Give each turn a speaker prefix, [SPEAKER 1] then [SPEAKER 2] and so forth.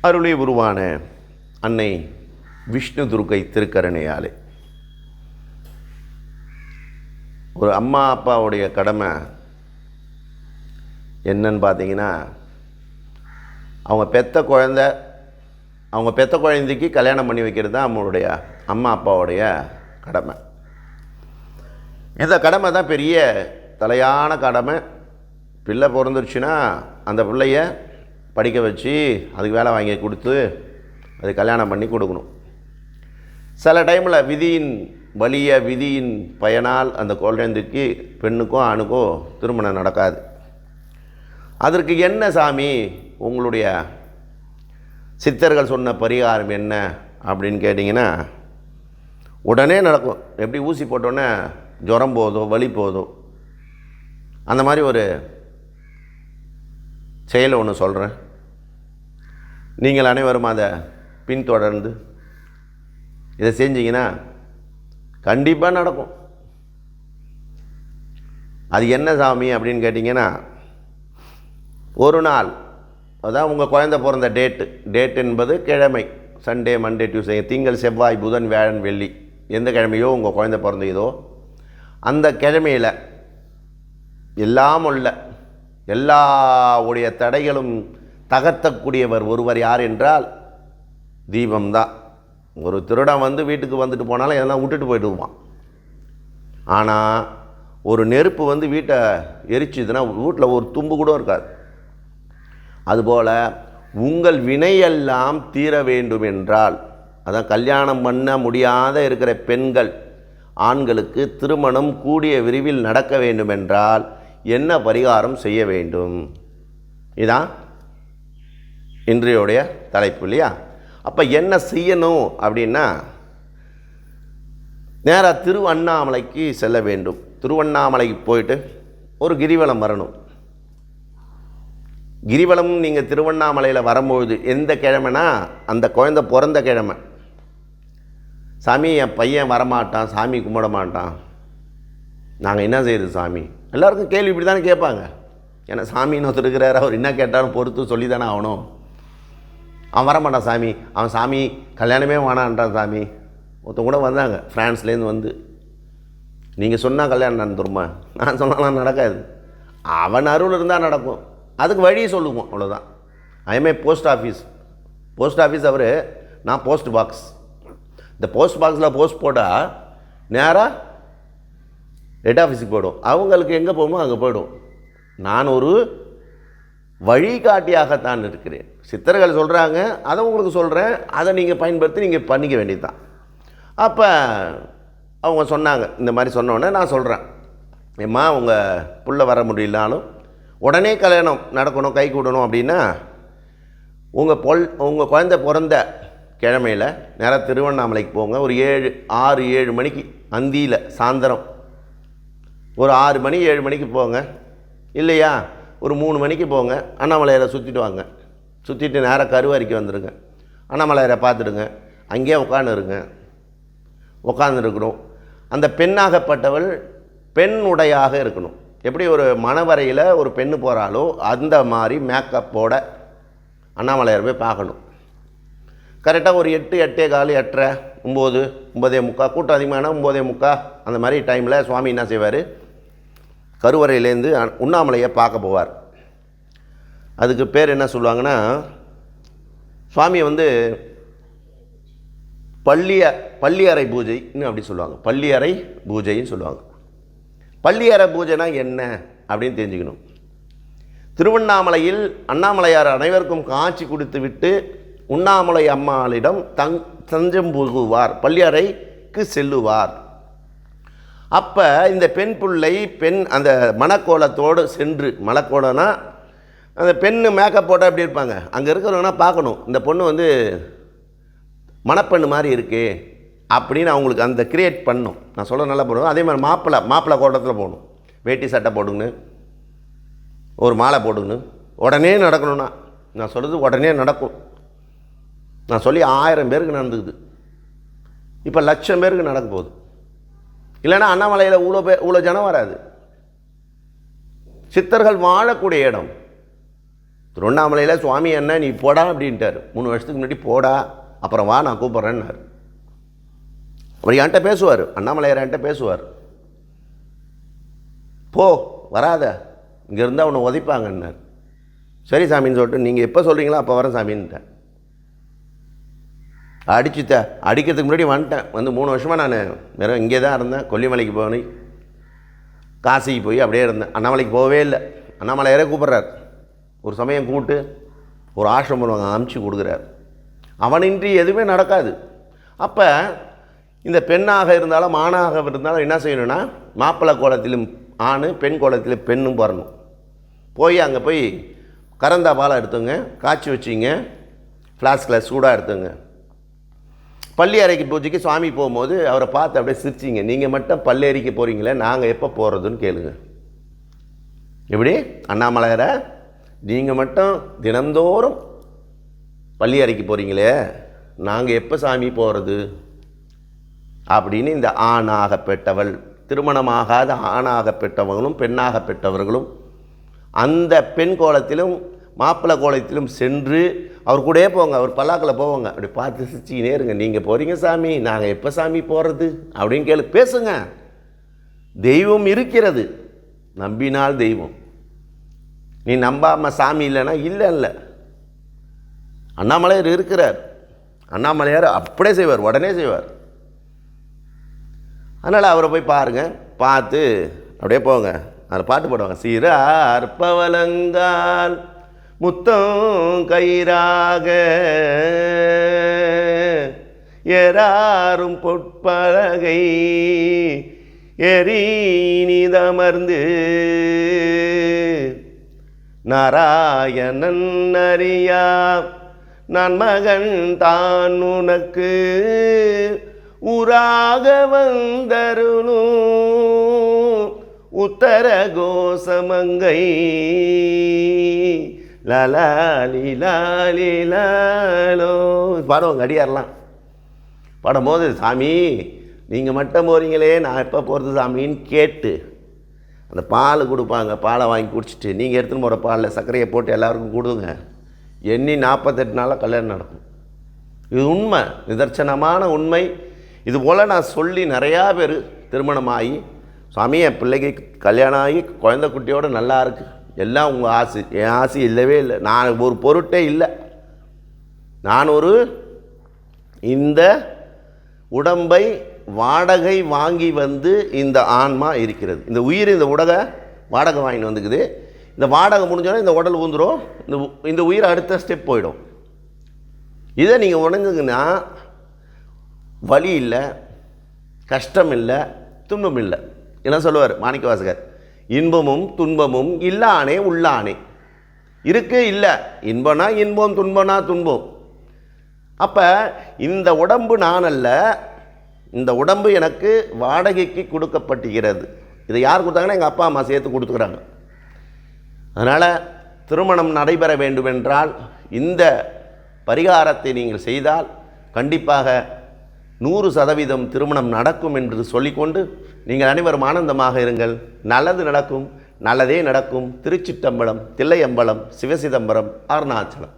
[SPEAKER 1] அருளை உருவான அன்னை விஷ்ணு துர்க்கை திருக்கரணையாலே. ஒரு அம்மா அப்பாவுடைய கடமை என்னன்னு பார்த்தீங்கன்னா அவங்க பெத்த குழந்த அவங்க பெத்த குழந்தைக்கு கல்யாணம் பண்ணி வைக்கிறது தான் அவங்களுடைய அம்மா அப்பாவுடைய கடமை. இந்த கடமை தான் பெரிய தலையான கடமை. பிள்ளை பிறந்துருச்சுன்னா அந்த பிள்ளைய படிக்க வச்சு அதுக்கு வேலை வாங்கி கொடுத்து அது கல்யாணம் பண்ணி கொடுக்கணும். சில டைமில் விதியின் வலிய விதியின் பயனால் அந்த குழந்தைக்கு பெண்ணுக்கோ ஆணுக்கோ திருமணம் நடக்காது. அதற்கு என்ன சாமி உங்களுடைய சித்தர்கள் சொன்ன பரிகாரம் என்ன அப்படின்னு கேட்டிங்கன்னா உடனே நடக்கும். எப்படி ஊசி போட்டோன்னே ஜுரம் போதோ வலி போதோ அந்த மாதிரி ஒரு செயலை ஒன்று சொல்கிறேன் நீங்கள் அனைவரும் அதை பின்தொடர்ந்து இதை செஞ்சீங்கன்னா கண்டிப்பாக நடக்கும். அது என்ன சாமி அப்படின்னு கேட்டிங்கன்னா ஒரு நாள் அதான் உங்கள் குழந்த பிறந்த டேட்டு டேட் என்பது கிழமை சண்டே மண்டே டியூஸ்டே திங்கள் செவ்வாய் புதன் வியாழன் வெள்ளி எந்த கிழமையோ உங்கள் குழந்தை பிறந்ததோ அந்த கிழமையில் எல்லாம் உள்ள எல்லாவுடைய தடைகளும் தகர்த்தக்கூடியவர் ஒருவர் யார் என்றால் தீபம்தான் ஒரு திருடன் வந்து வீட்டுக்கு வந்துட்டு போனாலும் எதனா விட்டுட்டு போயிடுவான். ஆனால் ஒரு நெருப்பு வந்து வீட்டை எரிச்சுதுன்னா வீட்டில் ஒரு தும்பு கூட இருக்காது. அதுபோல் உங்கள் வினையெல்லாம் தீர வேண்டும் என்றால் அதான் கல்யாணம் பண்ண முடியாத இருக்கிற பெண்கள் ஆண்களுக்கு திருமணம் கூடிய விரைவில் நடக்க வேண்டும் என்றால் என்ன பரிகாரம் செய்ய வேண்டும்? இதான் இன்றையோடைய தலைப்பு இல்லையா? அப்போ என்ன செய்யணும் அப்படின்னா நேராக திருவண்ணாமலைக்கு செல்ல வேண்டும். திருவண்ணாமலைக்கு போயிட்டு ஒரு கிரிவலம் வரணும். கிரிவலம் நீங்கள் திருவண்ணாமலையில் வரும்பொழுது எந்த கிழமைனா அந்த குழந்தை பிறந்த கிழமை. சாமி என் பையன் வரமாட்டான் சாமி கும்பிட மாட்டான். நாங்கள் என்ன செய்யுது சாமி? எல்லாருக்கும் கேள்வி இப்படி தானே கேட்பாங்க. ஏன்னா சாமின்னு ஒருத்தர் இருக்கிறார் அவர் என்ன கேட்டாலும் பொறுத்து சொல்லி தானே ஆகணும். அவன் வரமாட்டான் சாமி. அவன் சாமி கல்யாணமே வேணான்றான் சாமி. ஒருத்தன் கூட வந்தாங்க ஃப்ரான்ஸ்லேருந்து வந்து. நீங்கள் சொன்னால் கல்யாணம் நடந்துருமா நான் சொன்னாலாம் நடக்காது. அவன் அருள் இருந்தால் நடக்கும். அதுக்கு வழியை சொல்லுவோம் அவ்வளோதான் IMA post office post office அவர் நான் போஸ்ட் பாக்ஸ் இந்த போஸ்ட் பாக்ஸில் போஸ்ட் போட்டால் நேராக ஹெட் ஆஃபீஸுக்கு போய்டும். அவங்களுக்கு எங்கே போகுமோ அங்கே போய்டும். நான் ஒரு வழிகாட்டியாகத்தான் இருக்கிறேன். சித்தர்கள் சொல்கிறாங்க அதை உங்களுக்கு சொல்கிறேன் அதை நீங்கள் பயன்படுத்தி நீங்கள் பண்ணிக்க வேண்டியது தான் அப்போ அவங்க சொன்னாங்க இந்த மாதிரி சொன்னோடனே நான் சொல்கிறேன் ஏம்மா உங்கள் புள்ள வர முடியலனாலும் உடனே கல்யாணம் நடக்கணும் கை கூடணும் அப்படின்னா உங்கள் பொல் உங்கள் குழந்தை பிறந்த கிழமையில் நேராக திருவண்ணாமலைக்கு போங்க ஒரு ஏழு ஆறு ஏழு மணிக்கு அந்தியில் சாயந்தரம். ஒரு ஆறு மணி ஏழு மணிக்கு போங்க. இல்லையா? ஒரு மூணு மணிக்கு போங்க. அண்ணாமலையரை சுற்றிட்டு வாங்க. சுற்றிட்டு நேராக கருவாரிக்கு வந்துடுங்க அண்ணாமலையரை பார்த்துடுங்க. அங்கேயே உட்காந்துருங்க உட்காந்துருக்கணும் அந்த பெண்ணாகப்பட்டவள் பெண்ணுடையாக இருக்கணும். எப்படி ஒரு மணவரையில் ஒரு பெண்ணு போகிறாலோ அந்த மாதிரி மேக்கப்போட அண்ணாமலையார் போய் பார்க்கணும். கரெக்டாக ஒரு எட்டு எட்டே கால் எட்டரை ஒம்பது ஒம்பதே முக்கா. கூட்டம் அதிகமான ஒம்பதே முக்கா. அந்த மாதிரி டைமில் சுவாமி என்ன செய்வார்? கருவறையிலேருந்து அ- உண்ணாமலையை பார்க்க போவார். அதுக்கு பேர் என்ன சொல்லுவாங்கன்னா சுவாமியை வந்து பள்ளிய பள்ளியறை பூஜைன்னு அப்படி சொல்லுவாங்க. பள்ளியறை பூஜைன்னு சொல்லுவாங்க. பள்ளியறை பூஜைனா என்ன அப்படின்னு தெரிஞ்சுக்கணும். திருவண்ணாமலையில் அண்ணாமலையார் அனைவருக்கும் காட்சி கொடுத்து விட்டு உண்ணாமலை அம்மாளிடம் தங் தஞ்சம் புகுவார். பள்ளியறைக்கு செல்லுவார். அப்போ இந்த பெண் பிள்ளை பெண் அந்த மணக்கோலத்தோடு சென்று மணக்கோலம்னா அந்த பெண்ணு மேக்கப் போட்டால் எப்படி இருப்பாங்க? அங்கே இருக்கிறவங்கன்னா பார்க்கணும். இந்த பொண்ணு வந்து மணப்பெண்ணு மாதிரி இருக்கே அப்படின்னு அவங்களுக்கு அந்த கிரியேட் பண்ணும். நான் சொல்ல நல்லா போடுவேன் அதே மாதிரி மாப்பிள்ளை மாப்பிள்ளை கோட்டத்தில் போகணும். வேட்டி சட்டை போடுங்கன்னு ஒரு மாலை போடுங்கன்னு உடனே நடக்கணும்னா. நான் சொல்கிறது உடனே நடக்கும். நான் சொல்லி ஆயிரம் பேருக்கு நடந்துக்குது. இப்போ லட்சம் பேருக்கு நடக்க போகுது. இல்லைன்னா அண்ணாமலையில் இவ்வளோ பே இவ்வளோ ஜனம் வராது. சித்தர்கள் வாழக்கூடிய இடம். திருவண்ணாமலையில் சுவாமி என்ன நீ போடா அப்படின்ட்டார். மூணு வருஷத்துக்கு முன்னாடி போடா அப்புறம் வா நான் கூப்பிட்றேன்னாரு. அவர் என்கிட்ட பேசுவார் அண்ணாமலையார் என்கிட்ட பேசுவார். போ வராத. இங்கே இருந்தால் அவனை உதைப்பாங்கன்னார். சரி சாமின்னு சொல்லிட்டு நீங்கள் எப்போ சொல்கிறீங்களோ அப்போ வரேன் சாமின்ட்டேன் அடிச்சுத்த அடிக்கிறதுக்கு முன்னாடி வந்துட்டேன். வந்து மூணு வருஷமாக நான் வெறும் இங்கே தான் இருந்தேன். கொல்லிமலைக்கு போனேன். காசிக்கு போய் அப்படியே இருந்தேன். அண்ணாமலைக்கு போகவே இல்லை. அண்ணாமலையாரே கூப்பிட்றார். ஒரு சமயம் கூப்பிட்டு ஒரு ஆசிரம் பண்ணுவாங்க அமுச்சு கொடுக்குறார். அவனின்றி எதுவுமே நடக்காது. அப்போ இந்த பெண்ணாக இருந்தாலும் ஆணாக இருந்தாலும் என்ன செய்யணும்னா மாப்பிள்ளை கோலத்திலும் ஆண் பெண் கோலத்திலும் பெண்ணும் வரணும் போய் அங்கே போய் கறந்தா பாலை எடுத்துங்க. காய்ச்சி வச்சிங்க. ஃப்ளாஸ்கில் சூடாக எடுத்துங்க. பள்ளி அறைக்கு பூஜைக்கு சுவாமி போகும்போது அவரை பார்த்து அப்படியே சிரிச்சிங்க. நீங்கள் மட்டும் பள்ளேரிக்கு போகிறீங்களே நாங்கள் எப்போ போகிறதுன்னு கேளுங்க. எப்படி? அண்ணாமலையரை நீங்கள் மட்டும் தினந்தோறும் பள்ளி அறைக்கு போகிறீங்களே நாங்கள் எப்போ சாமி போகிறது அப்படின்னு இந்த ஆணாக பெற்றவள் திருமணமாகாத ஆணாக பெற்றவர்களும் பெண்ணாக பெற்றவர்களும் அந்த பெண் கோலத்திலும் மாப்பிள்ளை கோலத்திலும் சென்று அவர் கூடயே போங்க அவர் பல்லாக்கில் போவாங்க. அப்படி பார்த்து சிரிச்சிக்கினே இருங்க. நீங்கள் போகிறீங்க சாமி நாங்கள் எப்போ சாமி போகிறது அப்படின்னு கேளு பேசுங்க. தெய்வம் இருக்கிறது. நம்பினால் தெய்வம். நீ நம்பாமல் சாமி இல்லைன்னா இல்லை இல்லை. அண்ணாமலையார் இருக்கிறார். அண்ணாமலையார் அப்படியே செய்வார் உடனே செய்வார். அதனால் அவரை போய் பாருங்கள் பார்த்து அப்படியே போங்க. அதில் பாட்டு போடுவாங்க சீரா அற்பவலங்கால் முத்தம் கயிறாக. எறாரும் பொற்பலகை எரீனிதமர்ந்து நாராயணன் அறியா நன்மகன் தான் உனக்கு. உராக வந்தருளும் உத்தர கோசமங்கை லலாலி லாலி லாலோ பாடுவாங்க அடியாரெலாம். பாடும்போது சாமி நீங்கள் மட்டும் போகிறீங்களே நான் எப்போ போகிறது சாமின்னு கேட்டு அந்த பால் கொடுப்பாங்க பாலை வாங்கி குடிச்சிட்டு நீங்கள் எடுத்துன்னு போகிற பாலில் சர்க்கரையை போட்டு எல்லாருக்கும் கொடுங்க. எண்ணி நாற்பத்தெட்டு நாளில் கல்யாணம் நடக்கும். இது உண்மை நிதர்சனமான உண்மை. இது போல் நான் சொல்லி நிறையா பேர் திருமணமாகி சுவாமி என் பிள்ளைக்கு கல்யாணம் ஆகி குழந்தை குட்டியோட நல்லா இருக்குது எல்லாம் உங்கள் ஆசை. என் ஆசை இல்லவே இல்லை. நான் ஒரு பொருட்டே இல்லை. நான் ஒரு இந்த உடம்பை வாடகை வாங்கி வந்து இந்த ஆன்மா இருக்கிறது. இந்த உயிர் இந்த உடகை வாடகை வாங்கிட்டு வந்துக்குது. இந்த வாடகை முடிஞ்சோடனே இந்த உடல் ஊந்துடும் இந்த உ- இந்த உயிர் அடுத்த ஸ்டெப் போயிடும். இதை நீங்கள் உணங்குங்கன்னா வலி இல்லை கஷ்டம் இல்லை துன்பம் இல்லை. என்ன சொல்லுவார்? மாணிக்கவாசகர். இன்பமும் துன்பமும் இல்லானே உள்ளானே. இருக்கு இல்லை. இன்பம்னா இன்பம் துன்பம்னா துன்பம். அப்போ இந்த உடம்பு நான் அல்ல இந்த உடம்பு எனக்கு வாடகைக்கு கொடுக்கப்பட்டுகிறது. இதை யார் கொடுத்தாங்கன்னா எங்கள் அப்பா அம்மா சேர்த்து கொடுத்துக்கிறாங்க. அதனால் திருமணம் நடைபெற வேண்டுமென்றால் இந்த பரிகாரத்தை நீங்கள் செய்தால் கண்டிப்பாக நூறு சதவீதம் திருமணம் நடக்கும் என்று சொல்லிக்கொண்டு நீங்கள் அனைவரும் ஆனந்தமாக இருங்கள். நல்லது நடக்கும் நல்லதே நடக்கும். திருச்சிட்டம்பலம் தில்லையம்பலம் சிவசிதம்பரம் அருணாச்சலம்.